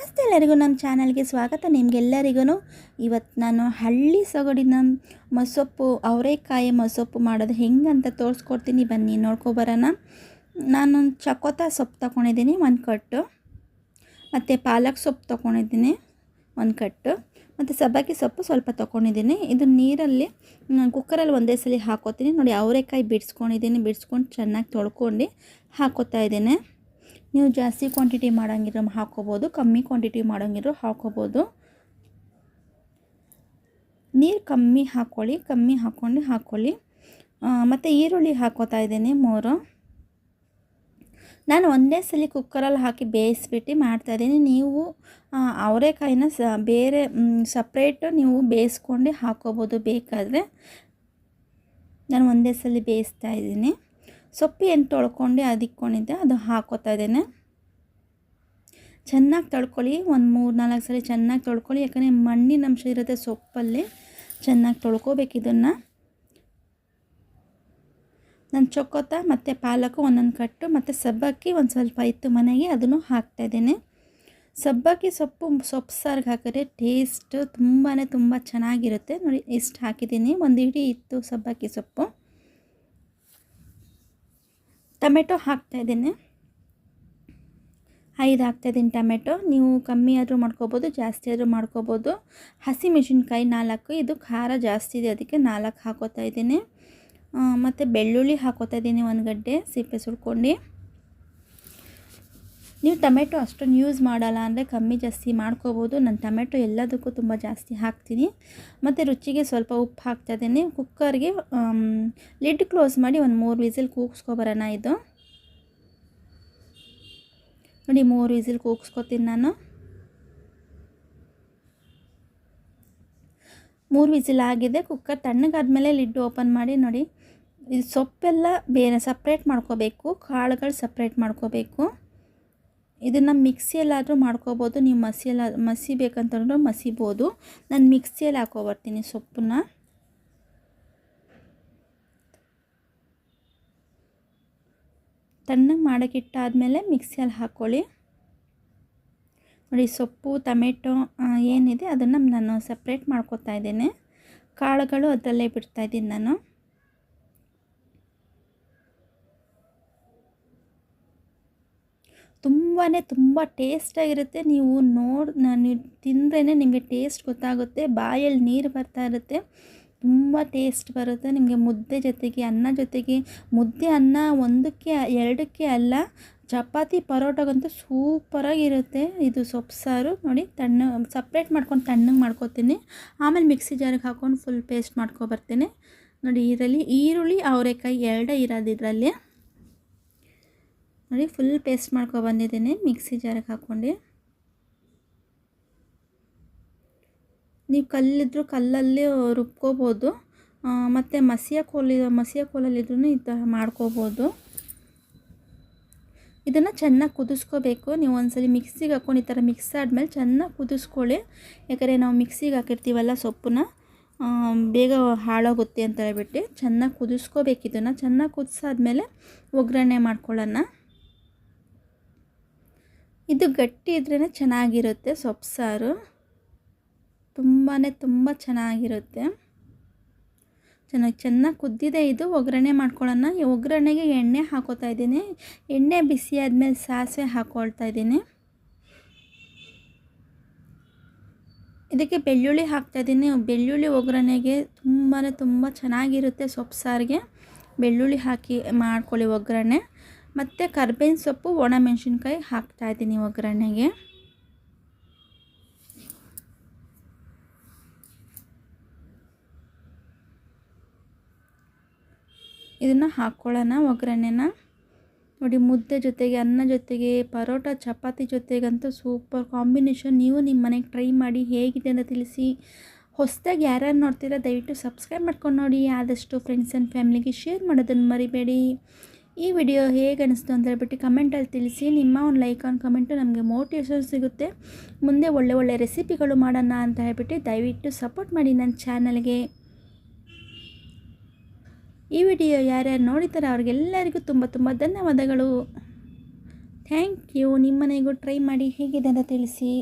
ನಮಸ್ತೆ ಎಲ್ಲರಿಗೂ, ನಮ್ಮ ಚಾನಲ್ಗೆ ಸ್ವಾಗತ. ನಿಮಗೆಲ್ಲರಿಗೂ ಇವತ್ತು ನಾನು ಹಳ್ಳಿ ಸೊಗಡಿನ ಮೊಸೊಪ್ಪು, ಅವರೆಕಾಯಿ ಮೊಸೊಪ್ಪು ಮಾಡೋದು ಹೆಂಗಂತ ತೋರಿಸ್ಕೊಡ್ತೀನಿ. ಬನ್ನಿ ನೋಡ್ಕೊಬರೋಣ ನಾನೊಂದು ಚಕೋತ ಸೊಪ್ಪು ತೊಗೊಂಡಿದ್ದೀನಿ, ಒಂದು ಕಟ್ಟು. ಮತ್ತು ಪಾಲಕ್ ಸೊಪ್ಪು ತೊಗೊಂಡಿದ್ದೀನಿ, ಒಂದು ಕಟ್ಟು. ಮತ್ತು ಸಬ್ಬಕ್ಕಿ ಸೊಪ್ಪು ಸ್ವಲ್ಪ ತೊಗೊಂಡಿದ್ದೀನಿ. ಇದು ನೀರಲ್ಲಿ ಕುಕ್ಕರಲ್ಲಿ ಒಂದೇ ಸಲ ಹಾಕೋತೀನಿ. ನೋಡಿ, ಅವರೆಕಾಯಿ ಬಿಡಿಸ್ಕೊಂಡಿದ್ದೀನಿ, ಬಿಡಿಸ್ಕೊಂಡು ಚೆನ್ನಾಗಿ ತೊಳ್ಕೊಂಡು ಹಾಕೋತಾ ಇದ್ದೀನಿ. ನೀವು ಜಾಸ್ತಿ ಕ್ವಾಂಟಿಟಿ ಮಾಡೋಂಗಿರೋ ಹಾಕೋಬೋದು, ಕಮ್ಮಿ ಕ್ವಾಂಟಿಟಿ ಮಾಡೋಂಗಿರೋ ಹಾಕೋಬೋದು. ನೀರು ಕಮ್ಮಿ ಹಾಕ್ಕೊಳ್ಳಿ ಕಮ್ಮಿ ಹಾಕ್ಕೊಂಡು ಹಾಕ್ಕೊಳ್ಳಿ ಮತ್ತು ಈರುಳ್ಳಿ ಹಾಕೋತಾ ಇದ್ದೀನಿ ಮೂರು. ನಾನು ಒಂದೇ ಸಲ ಕುಕ್ಕರಲ್ಲಿ ಹಾಕಿ ಬೇಯಿಸ್ಬಿಟ್ಟು ಮಾಡ್ತಾಯಿದ್ದೀನಿ ನೀವು ಅವರೆಕಾಯಿನ ಸ, ಬೇರೆ ಸಪ್ರೇಟು ನೀವು ಬೇಯಿಸ್ಕೊಂಡು ಹಾಕೋಬೋದು ಬೇಕಾದರೆ. ನಾನು ಒಂದೇ ಸಲ ಬೇಯಿಸ್ತಾ ಇದ್ದೀನಿ. ಸೊಪ್ಪು ಏನು ತೊಳ್ಕೊಂಡು ಅದಿಕ್ಕೊಂಡಿದ್ದೆ ಅದು ಹಾಕೋತಾ ಇದ್ದೇನೆ. ಚೆನ್ನಾಗಿ ತೊಳ್ಕೊಳ್ಳಿ, ಒಂದು ಮೂರು ನಾಲ್ಕು ಸಲ ಚೆನ್ನಾಗಿ ತೊಳ್ಕೊಳ್ಳಿ, ಯಾಕಂದರೆ ಮಣ್ಣಿನ ಅಂಶ ಇರುತ್ತೆ ಸೊಪ್ಪಲ್ಲಿ. ಚೆನ್ನಾಗಿ ತೊಳ್ಕೊಬೇಕು ಇದನ್ನು. ನಾನು ಚೊಕ್ಕೋತ, ಮತ್ತು ಪಾಲಕು ಒಂದೊಂದು ಕಟ್ಟು, ಮತ್ತು ಸಬ್ಬಕ್ಕಿ ಒಂದು ಸ್ವಲ್ಪ ಇತ್ತು ಮನೆಗೆ, ಅದನ್ನು ಹಾಕ್ತಾಯಿದ್ದೇನೆ ಸಬ್ಬಕ್ಕಿ ಸೊಪ್ಪು ಸೊಪ್ಪು ಸಾರಿಗೆ ಹಾಕಿದ್ರೆ ಟೇಸ್ಟು ತುಂಬಾ ತುಂಬ ಚೆನ್ನಾಗಿರುತ್ತೆ. ನೋಡಿ ಇಷ್ಟು ಹಾಕಿದ್ದೀನಿ, ಒಂದು ಇಡೀ ಇತ್ತು ಸಬ್ಬಕ್ಕಿ ಸೊಪ್ಪು. ಟೊಮೆಟೊ ಹಾಕ್ತಾಯಿದ್ದೀನಿ ಐದು ಹಾಕ್ತಾಯಿದ್ದೀನಿ ಟೊಮೆಟೊ. ನೀವು ಕಮ್ಮಿ ಆದರೂ ಮಾಡ್ಕೋಬೋದು, ಜಾಸ್ತಿ ಆದರೂ ಮಾಡ್ಕೋಬೋದು. ಹಸಿಮೆಣಸಿನ್ಕಾಯಿ ನಾಲ್ಕು, ಇದು ಖಾರ ಜಾಸ್ತಿ ಇದೆ, ಅದಕ್ಕೆ ನಾಲ್ಕು ಹಾಕೋತಾ ಇದ್ದೀನಿ. ಮತ್ತು ಬೆಳ್ಳುಳ್ಳಿ ಹಾಕೋತಾ ಇದ್ದೀನಿ ಒಂದು ಗಡ್ಡೆ ಸಿಪ್ಪೆ ಸುಡ್ಕೊಂಡು ನೀವು ಟೊಮೆಟೊ ಅಷ್ಟೊಂದು ಯೂಸ್ ಮಾಡಲ್ಲ ಅಂದರೆ ಕಮ್ಮಿ ಜಾಸ್ತಿ ಮಾಡ್ಕೋಬೋದು. ನಾನು ಟೊಮೆಟೊ ಎಲ್ಲದಕ್ಕೂ ತುಂಬ ಜಾಸ್ತಿ ಹಾಕ್ತೀನಿ. ಮತ್ತು ರುಚಿಗೆ ಸ್ವಲ್ಪ ಉಪ್ಪು ಹಾಕ್ತಾಯಿದ್ದೀನಿ ಕುಕ್ಕರ್ಗೆ ಲಿಡ್ ಕ್ಲೋಸ್ ಮಾಡಿ ಒಂದು ಮೂರು ವಿಸಿಲ್ ಕೂಗಿಸ್ಕೊಬರೋಣ ಇದು. ನೋಡಿ ಮೂರು ವಿಸಿಲ್ ಕೂಗಿಸ್ಕೊತೀನಿ ನಾನು. ಮೂರು ವಿಸಿಲ್ ಆಗಿದೆ. ಕುಕ್ಕರ್ ತಣ್ಣಗಾದ್ಮೇಲೆ ಲಿಡ್ ಓಪನ್ ಮಾಡಿ ನೋಡಿ. ಇದು ಸೊಪ್ಪೆಲ್ಲ ಬೇರೆ ಸಪ್ರೇಟ್ ಮಾಡ್ಕೋಬೇಕು. ಕಾಳುಗಳು ಸಪ್ರೇಟ್ ಮಾಡ್ಕೋಬೇಕು. ಇದನ್ನು ಮಿಕ್ಸಿಯಲ್ಲಾದರೂ ಮಾಡ್ಕೋಬೋದು. ನೀವು ಮಸಿಯಲ್ಲ, ಮಸಿ ಬೇಕಂತಂದ್ರೆ ಮಸಿಬೋದು. ನಾನು ಮಿಕ್ಸಿಯಲ್ಲಿ ಹಾಕೋಬರ್ತೀನಿ ಸೊಪ್ಪನ್ನ. ತಣ್ಣಗೆ ಮಾಡೋಕ್ಕಿಟ್ಟಾದಮೇಲೆ ಮಿಕ್ಸಿಯಲ್ಲಿ ಹಾಕ್ಕೊಳ್ಳಿ ನೋಡಿ ಸೊಪ್ಪು, ಟೊಮೆಟೊ ಏನಿದೆ ಅದನ್ನು ನಾನು ಸಪ್ರೇಟ್ ಮಾಡ್ಕೋತಾ ಇದ್ದೇನೆ. ಕಾಳುಗಳು ಅದರಲ್ಲೇ ಬಿಡ್ತಾಯಿದ್ದೀನಿ ನಾನು. ತುಂಬಾ ತುಂಬ ಟೇಸ್ಟಾಗಿರುತ್ತೆ ನೀವು ನೋಡಿ, ನಾನು ತಿಂದ್ರೇ ನಿಮಗೆ ಟೇಸ್ಟ್ ಗೊತ್ತಾಗುತ್ತೆ. ಬಾಯಲ್ಲಿ ನೀರು ಬರ್ತಾ ಇರುತ್ತೆ. ತುಂಬ ಟೇಸ್ಟ್ ಬರುತ್ತೆ. ನಿಮಗೆ ಮುದ್ದೆ ಜೊತೆಗೆ, ಅನ್ನ ಜೊತೆಗೆ. ಮುದ್ದೆ, ಅನ್ನ ಒಂದಕ್ಕೆ, ಎರಡಕ್ಕೆ ಅಲ್ಲ, ಚಪಾತಿ ಪರೋಟಗಂತೂ ಸೂಪರಾಗಿರುತ್ತೆ. ಇದು ಸೊಪ್ಪು ಸಾರು. ನೋಡಿ, ತಣ್ಣ ಸಪ್ರೇಟ್ ಮಾಡ್ಕೊಂಡು ತಣ್ಣಗೆ ಮಾಡ್ಕೊತೀನಿ. ಆಮೇಲೆ ಮಿಕ್ಸಿ ಜಾರಿಗೆ ಹಾಕ್ಕೊಂಡು ಫುಲ್ ಪೇಸ್ಟ್ ಮಾಡ್ಕೊಬರ್ತೀನಿ ನೋಡಿ, ಇದರಲ್ಲಿ ಈರುಳ್ಳಿ, ಅವರೆಕಾಯಿ ಎರಡೇ ಇರೋದು ಇದರಲ್ಲಿ. ನೋಡಿ ಫುಲ್ ಪೇಸ್ಟ್ ಮಾಡ್ಕೊ ಬಂದಿದ್ದೀನಿ. ಮಿಕ್ಸಿ ಜಾರಿಗೆ ಹಾಕ್ಕೊಂಡು. ನೀವು ಕಲ್ಲಿದ್ದರೂ ಕಲ್ಲಲ್ಲಿ ರುಬ್ಕೋಬೋದು. ಮತ್ತು ಮಸಿಯ ಕೋಲಿ ಮಸಿಯ ಕೋಲಲ್ಲಿದ್ರೂ ಈ ಥರ ಮಾಡ್ಕೋಬೋದು. ಇದನ್ನು ಚೆನ್ನಾಗಿ ಕುದಿಸ್ಕೋಬೇಕು. ನೀವು ಒಂದ್ಸಲಿ ಮಿಕ್ಸಿಗೆ ಹಾಕ್ಕೊಂಡು ಈ ಥರ ಮಿಕ್ಸ್ ಆದಮೇಲೆ ಚೆನ್ನಾಗಿ ಕುದಿಸ್ಕೊಳ್ಳಿ. ಯಾಕಂದರೆ ನಾವು ಮಿಕ್ಸಿಗೆ ಹಾಕಿರ್ತೀವಲ್ಲ ಸೊಪ್ಪನ್ನ ಬೇಗ ಹಾಳಾಗುತ್ತೆ ಅಂತ ಹೇಳ್ಬಿಟ್ಟು. ಚೆನ್ನಾಗಿ ಕುದಿಸ್ಕೋಬೇಕು ಇದನ್ನು. ಚೆನ್ನಾಗಿ ಕುದಿಸಾದ್ಮೇಲೆ ಒಗ್ಗರಣೆ ಮಾಡ್ಕೊಳ್ಳೋಣ. ಇದು ಗಟ್ಟಿ ಇದ್ರೇ ಚೆನ್ನಾಗಿರುತ್ತೆ ಸೊಪ್ಪು ಸಾರು. ತುಂಬಾ ತುಂಬ ಚೆನ್ನಾಗಿರುತ್ತೆ. ಚೆನ್ನಾಗಿ ಚೆನ್ನಾಗಿ ಕುದ್ದಿದೆ ಇದು. ಒಗ್ಗರಣೆ ಮಾಡ್ಕೊಳ್ಳೋಣ. ಈ ಒಗ್ಗರಣೆಗೆ ಎಣ್ಣೆ ಹಾಕೋತಾ ಇದ್ದೀನಿ. ಎಣ್ಣೆ ಬಿಸಿ ಆದಮೇಲೆ ಸಾಸಿವೆ ಹಾಕ್ಕೊಳ್ತಾ ಇದ್ದೀನಿ. ಇದಕ್ಕೆ ಬೆಳ್ಳುಳ್ಳಿ ಹಾಕ್ತಾಯಿದ್ದೀನಿ ಬೆಳ್ಳುಳ್ಳಿ ಒಗ್ಗರಣೆಗೆ ತುಂಬಾ ತುಂಬ ಚೆನ್ನಾಗಿರುತ್ತೆ ಸೊಪ್ಪು ಸಾರಿಗೆ. ಬೆಳ್ಳುಳ್ಳಿ ಹಾಕಿ ಮಾಡ್ಕೊಳ್ಳಿ ಒಗ್ಗರಣೆ. ಮತ್ತು ಕರ್ಬೇವಿನ ಸೊಪ್ಪು ಒಣಮೆಣ್ಸಿನ್ಕಾಯಿ ಹಾಕ್ತಾಯಿದ್ದೀನಿ ಒಗ್ಗರಣೆಗೆ. ಇದನ್ನು ಹಾಕ್ಕೊಳ್ಳೋಣ ಒಗ್ಗರಣೆನ. ನೋಡಿ, ಮುದ್ದೆ ಜೊತೆಗೆ, ಅನ್ನ ಜೊತೆಗೆ, ಪರೋಟ, ಚಪಾತಿ ಜೊತೆಗಂತೂ ಸೂಪರ್ ಕಾಂಬಿನೇಷನ್. ನೀವು ನಿಮ್ಮ ಮನೆಗೆ ಟ್ರೈ ಮಾಡಿ ಹೇಗಿದೆ ಅಂತ ತಿಳಿಸಿ. ಹೊಸದಾಗಿ ಯಾರ್ಯಾರು ನೋಡ್ತೀರಾ ದಯವಿಟ್ಟು ಸಬ್ಸ್ಕ್ರೈಬ್ ಮಾಡ್ಕೊಂಡು ನೋಡಿ. ಆದಷ್ಟು ಫ್ರೆಂಡ್ಸ್ ಆ್ಯಂಡ್ ಫ್ಯಾಮಿಲಿಗೆ ಶೇರ್ ಮಾಡೋದನ್ನು ಮರಿಬೇಡಿ. ಈ ವಿಡಿಯೋ ಹೇಗೆ ಅನಿಸ್ತು ಅಂತ ಹೇಳ್ಬಿಟ್ಟು ಕಮೆಂಟಲ್ಲಿ ತಿಳಿಸಿ. ನಿಮ್ಮ ಒಂದು ಲೈಕ್ ಆನ್ ಕಮೆಂಟು ನಮಗೆ ಮೋಟಿವೇಶನ್ ಸಿಗುತ್ತೆ. ಮುಂದೆ ಒಳ್ಳೆ ಒಳ್ಳೆ ರೆಸಿಪಿಗಳು ಮಾಡೋಣ ಅಂತ ಹೇಳ್ಬಿಟ್ಟು ದಯವಿಟ್ಟು ಸಪೋರ್ಟ್ ಮಾಡಿ ನನ್ನ ಚಾನಲ್ಗೆ ಈ ವಿಡಿಯೋ ಯಾರ್ಯಾರು ನೋಡಿದ್ದಾರೆ ಅವ್ರಿಗೆಲ್ಲರಿಗೂ ತುಂಬ ತುಂಬ ಧನ್ಯವಾದಗಳು. ಥ್ಯಾಂಕ್ ಯು ನಿಮ್ಮನೆಗೂ ಟ್ರೈ ಮಾಡಿ ಹೇಗಿದೆ ಅಂತ ತಿಳಿಸಿ.